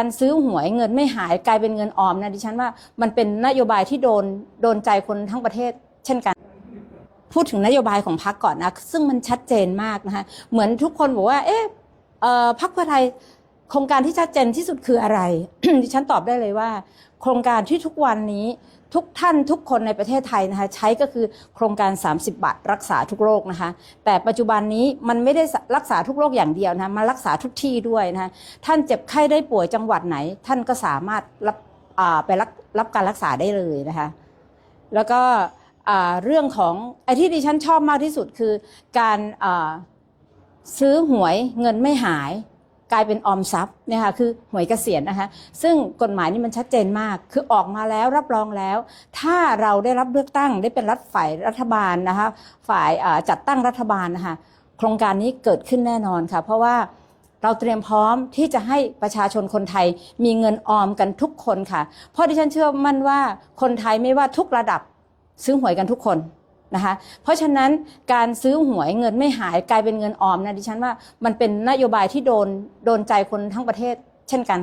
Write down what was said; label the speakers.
Speaker 1: การซื้อหวยเงินไม่หายกลายเป็นเงินออมนะดิฉันว่ามันเป็นนโยบายที่โดนโดนใจคนทั้งประเทศ เช่นกัน พูดถึงนโยบายของพรรคก่อนนะซึ่งมันชัดเจนมากนะคะเหมือนทุกคนบอกว่า เอ๊ะพรรคเพื่อไทย โครงการที่ชัดเจนที่สุดคืออะไรดิฉันตอบได้เลยว่า โครงการที่ทุกวันนี้ทุกท่านทุกคนในประเทศไทยนะคะใช้ก็คือโครงการ 30 บาทรักษาทุกโรคนะคะ แต่ปัจจุบันนี้มันไม่ได้รักษาทุกโรคอย่างเดียวนะมารักษาทุกที่ด้วยนะคะท่านเจ็บไข้ได้ป่วยจังหวัดไหน ท่านก็สามารถรับไปรับรับการรักษาได้เลยนะคะ แล้วก็เรื่องของไอ้ที่ดิฉันชอบมากที่สุดคือการซื้อหวยเงินไม่หาย กลายเป็นออมทรัพย์เนี่ยค่ะคือหวยเกษียณนะคะซึ่งกฎหมายนี่มันชัดเจนมาก คือออกมาแล้วรับรองแล้ว ถ้าเราได้รับเลือกตั้งได้เป็นรัฐฝ่ายรัฐบาลนะคะฝ่ายจัดตั้งรัฐบาลนะคะโครงการนี้เกิดขึ้นแน่นอนค่ะ เพราะว่าเราเตรียมพร้อมที่จะให้ประชาชนคนไทยมีเงินออมกันทุกคนค่ะ เพราะดิฉันเชื่อมั่นว่าคนไทยไม่ว่าทุกระดับซื้อหวยกันทุกคน นะคะเพราะฉะนั้นการซื้อหวยเงินไม่หายกลายเป็นเงินออมนะดิฉันว่ามันเป็นนโยบายที่โดนโดนใจคนทั้งประเทศเช่นกัน